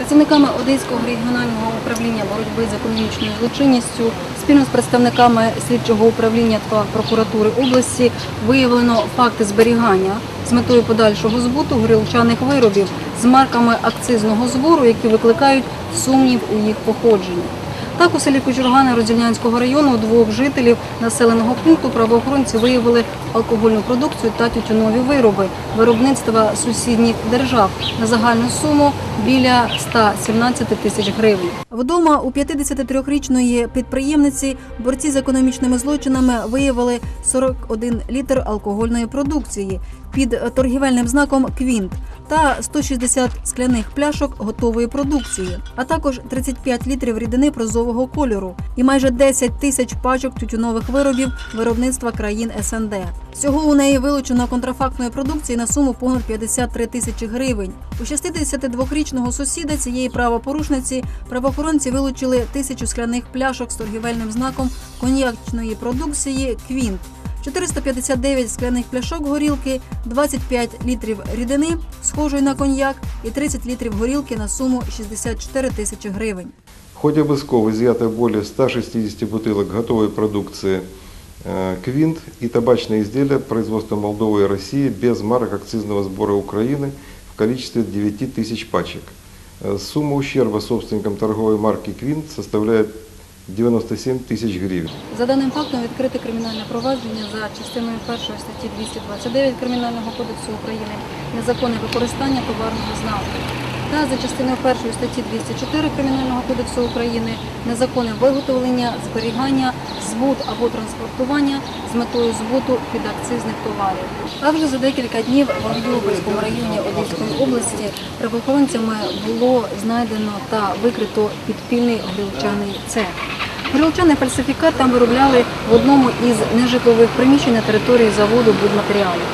Працівниками Одеського регіонального управління боротьби з економічною злочинністю спільно з представниками слідчого управління та прокуратури області виявлено факти зберігання з метою подальшого збуту горілчаних виробів з марками акцизного збору, які викликають сумнів у їх походженні. Так, у селі Кучургани Роздільнянського району двох жителів населеного пункту правоохоронці виявили алкогольну продукцію та тютюнові вироби. Виробництва сусідніх держав. На загальну суму біля 117 тисяч гривень. Вдома у 53-річної підприємниці борці з економічними злочинами виявили 41 літр алкогольної продукції під торгівельним знаком Квінт та 160 скляних пляшок готової продукції, а також 35 літрів рідини прозового кольору і майже 10 тисяч пачок тютюнових виробів виробництва країн СНД. Всього у неї вилучено контрафактної продукції на суму понад 53 тисячі гривень. У 62-річного сусіда цієї правопорушниці правоохоронці вилучили тисячу скляних пляшок з торгівельним знаком коньячної продукції Квінт. 459 скляних пляшок горілки, 25 літрів рідини, схожої на коньяк, і 30 літрів горілки на суму 64 тисячі гривень. В ходе обысков изъято более 160 бутылок готовой продукции э, «Квинт» и табачные изделия производства Молдовы и России без марок акцизного сбора Украины в количестве 9 тысяч пачек. Э, Сумма ущерба собственникам торговой марки «Квинт» составляет 97 тысяч гривен. За даним фактом відкрите кримінальне провадження за частиною 1 статті 229 Кримінального кодексу України незаконне використання товарного знаку та за частиною 1 статті 204 Кримінального кодексу України незаконне виготовлення, зберігання, збут або транспортування з метою збуту підакцизних товарів. А вже за декілька днів в Авдіопольському районі Одеської області правоохоронцями було знайдено та викрито підпільний горілчаний цех. Горілчаний фальсифікат там виробляли в одному із нежитлових приміщень на території заводу будматеріалів.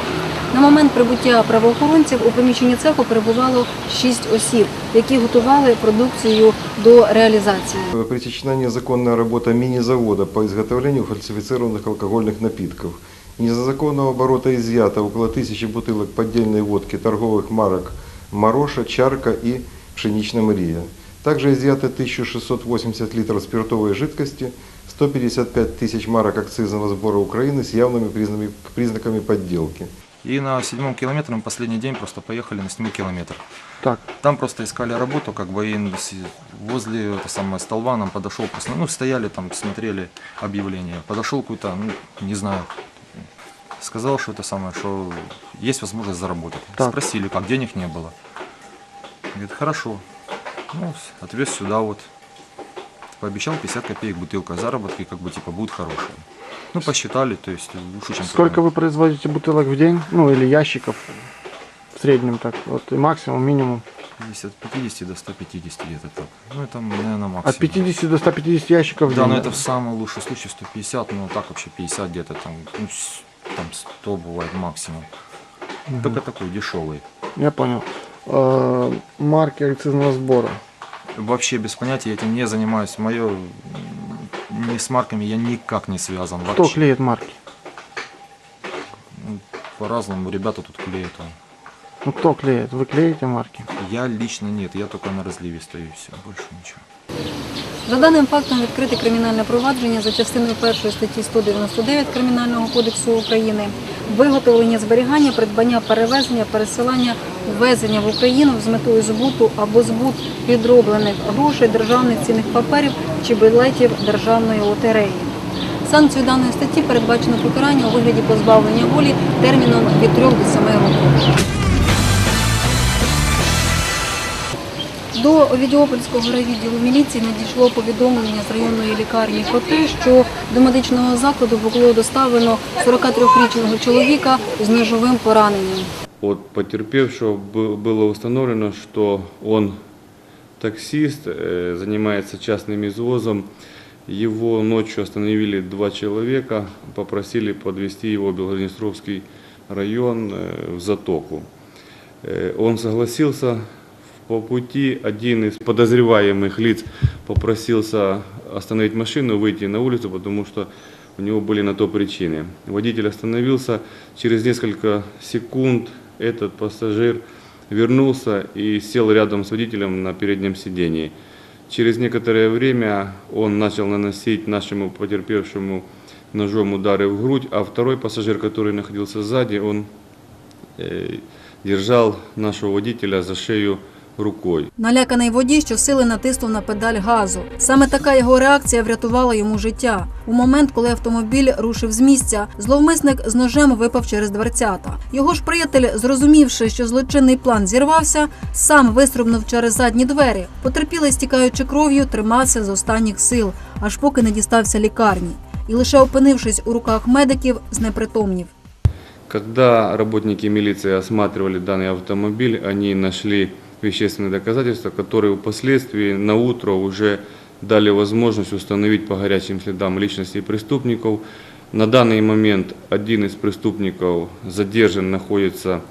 На момент прибуття правоохоронців у приміщенні цеху перебувало шість осіб, які готували продукцію до реалізації. Пресечена незаконная работа мини-завода по изготовлению фальсифицированных алкогольных напитков. Из незаконного оборота изъято около тысячи бутылок поддельной водки торговых марок «Мароша», «Чарка» и «Пшеничная Мария». Также изъято 1680 литров спиртовой жидкости, 155 тысяч марок акцизного сбора Украины с явными признаками, признаками подделки. И на седьмом километре мы последний день просто поехали на седьмой километр. Так, Там просто искали работу, как бы и возле это самое, столба нам подошел, просто, ну, стояли там, смотрели объявление. Подошел какой-то, ну, не знаю, сказал, что это самое, что есть возможность заработать. Так. Спросили, как, денег не было. Говорит, хорошо. Ну, отвез сюда вот. Пообещал 50 копеек бутылка, заработки как бы типа будут хорошие. Ну, посчитали, то есть лучше, чем сколько вы производите бутылок в день? Ну, или ящиков в среднем так? Вот и максимум, минимум. 50, от 50 до 150 где-то так. Ну, это, наверное, максимум. От 50 до 150 ящиков в Да, день. но это в самом лучшем случае 150, но так вообще 50 где-то там, ну, там 100 бывает максимум. Только такой дешевый. Я понял. Э, Марки акцизного сбора. Вообще без понятия, я этим не занимаюсь. Мое ни с марками я никак не связан. Кто Вообще. клеит марки? По-разному ребята тут клеят. Ну, кто клеит? Вы клеите марки? Я лично нет, я только на разливе стою, все, больше ничего. За даним фактом відкрите кримінальне провадження за частиною 1 статті 199 Кримінального кодексу України, виготовлення зберігання, придбання, перевезення, пересилання, ввезення в Україну з метою збуту або збут підроблених грошей, державних цінних паперів чи білетів державної лотереї. Санкцію даної статті передбачено покарання у вигляді позбавлення волі терміном від 3 до 7 років. До Овідіопольського райвідділу міліції надійшло повідомлення з районної лікарні про те, що до медичного закладу було доставлено 43-річного чоловіка з ножовим пораненням. От потерпевшего бы- было установлено, что он таксист, э, занимается частным извозом. Его ночью остановили два человека, попросили подвести его в Белгороднестровский район э, в Затоку. Э, Он согласился. По пути один из подозреваемых лиц попросился остановить машину, выйти на улицу, потому что у него были на то причины. Водитель остановился. Через несколько секунд этот пассажир вернулся и сел рядом с водителем на переднем сидении. Через некоторое время он начал наносить нашему потерпевшему ножом удары в грудь, а второй пассажир, который находился сзади, он э, держал нашего водителя за шею рукой. Наляканий водій щосили натиснув на педаль газу. Саме така його реакція врятувала йому життя. У момент, коли автомобіль рушив з місця, зловмисник з ножем випав через дверцята. Його ж приятель, зрозумівши, що злочинний план зірвався, сам вистрибнув через задні двері. Потерпілий, стікаючи кров'ю, тримався з останніх сил, аж поки не дістався лікарні. І лише опинившись у руках медиків, знепритомнів. Когда работники милиции осматривали данный автомобиль, они нашли вещественные доказательства, которые впоследствии на утро уже дали возможность установить по горячим следам личности преступников. На данный момент один из преступников задержан, находится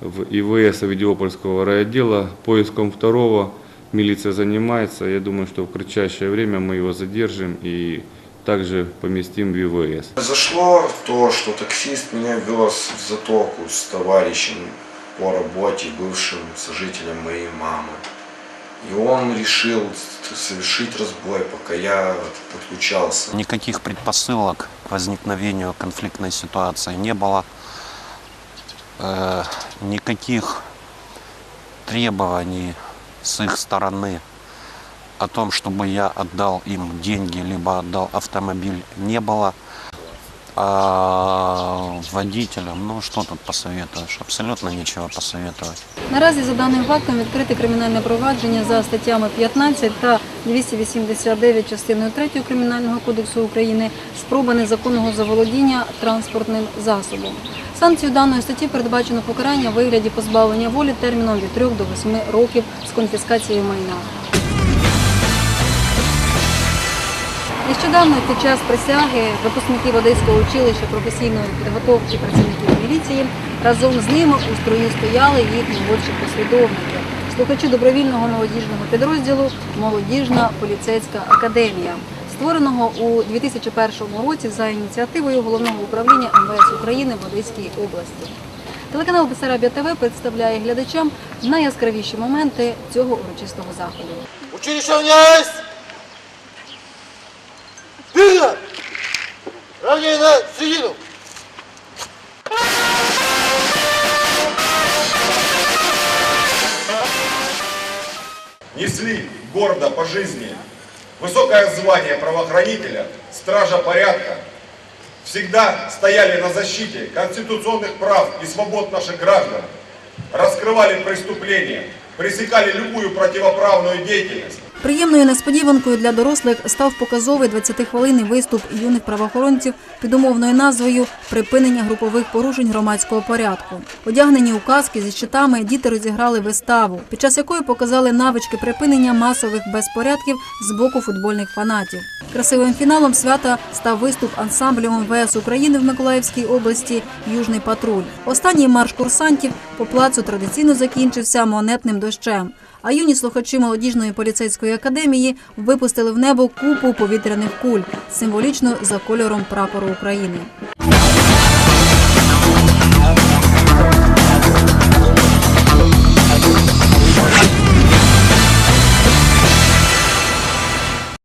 в ИВС Авидиопольского райотдела. Поиском второго милиция занимается. Я думаю, что в кратчайшее время мы его задержим и также поместим в ИВС. Произошло то, что таксист меня вез в затоку с товарищем по работе, бывшим сожителем моей мамы. И он решил совершить разбой, пока я подключался. Никаких предпосылок к возникновению конфликтной ситуации не было. Э, никаких требований с их стороны о том, чтобы я отдал им деньги, либо отдал автомобиль, не было. А водителям, ну что тут посоветуешь? Абсолютно ничего посоветовать. Наразі за даним фактом відкрите кримінальне провадження за статтями 15 та 289 частиною 3 Кримінального кодексу України спроба незаконного заволодіння транспортним засобом. Санкцію даної статті передбачено покарання в вигляді позбавлення волі терміном від 3 до 8 років з конфіскацією майна. Нещодавно під час присяги випускників Одеського училища професійної підготовки працівників міліції разом з ними у строї стояли їх молодші послідовники, слухачі добровільного молодіжного підрозділу Молодіжна поліцейська академія, створеного у 2001 році за ініціативою головного управління МВС України в Одеській області. Телеканал Бесарабія ТВ представляє глядачам найяскравіші моменти цього урочистого заходу. Училище равняйсь! Равняй на середину! несли гордо по жизни высокое звание правоохранителя, стража порядка, всегда стояли на защите конституционных прав и свобод наших граждан, раскрывали преступления, пресекали любую противоправную деятельность. Приємною несподіванкою для дорослих став показовий 20-хвилинний виступ юних правоохоронців під умовною назвою Припинення групових порушень громадського порядку. Одягнені у каски зі щитами діти розіграли виставу, під час якої показали навички припинення масових безпорядків з боку футбольних фанатів. Красивим фіналом свята став виступ ансамблю МВС України в Миколаївській області Южний патруль. Останній марш курсантів по плацу традиційно закінчився монетним дощем. А юні слухачі молодіжної поліцейської академії випустили в небо купу повітряних куль, символічно за кольором прапору України.